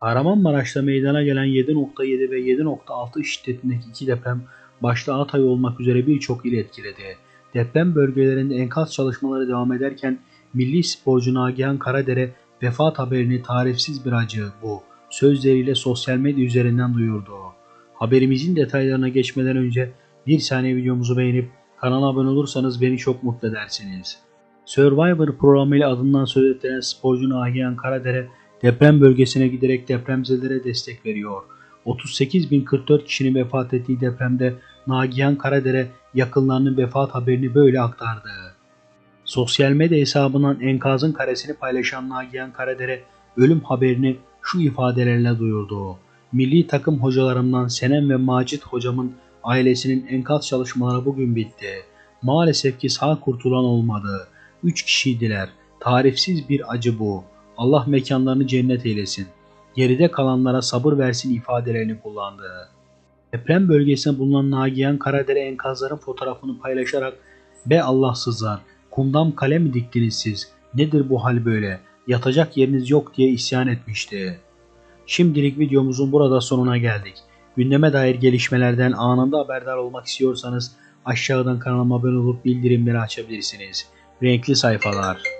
Kahramanmaraş'ta meydana gelen 7.7 ve 7.6 şiddetindeki iki deprem başta Hatay olmak üzere birçok il etkiledi. Deprem bölgelerinde enkaz çalışmaları devam ederken milli sporcu Nagihan Karadere vefat haberini tarifsiz bir acı bu sözleriyle sosyal medya üzerinden duyurdu. Haberimizin detaylarına geçmeden önce bir saniye videomuzu beğenip kanala abone olursanız beni çok mutlu edersiniz. Survivor programıyla adından söz edilen sporcu Nagihan Karadere deprem bölgesine giderek depremzedelere destek veriyor. 38.044 kişinin vefat ettiği depremde Nagihan Karadere yakınlarının vefat haberini böyle aktardı. Sosyal medya hesabından enkazın karesini paylaşan Nagihan Karadere ölüm haberini şu ifadelerle duyurdu. Milli takım hocalarımdan Senem ve Macit hocamın ailesinin enkaz çalışmaları bugün bitti. Maalesef ki sağ kurtulan olmadı. Üç kişiydiler. Tarifsiz bir acı bu. Allah mekanlarını cennet eylesin. Geride kalanlara sabır versin ifadelerini kullandı. Deprem bölgesinde bulunan Nagihan Karadere enkazların fotoğrafını paylaşarak Be Allahsızlar, kumdan kale mi diktiniz siz? Nedir bu hal böyle? Yatacak yeriniz yok diye isyan etmişti. Şimdilik videomuzun burada sonuna geldik. Gündeme dair gelişmelerden anında haberdar olmak istiyorsanız aşağıdan kanalıma abone olup bildirimleri açabilirsiniz. Renkli sayfalar.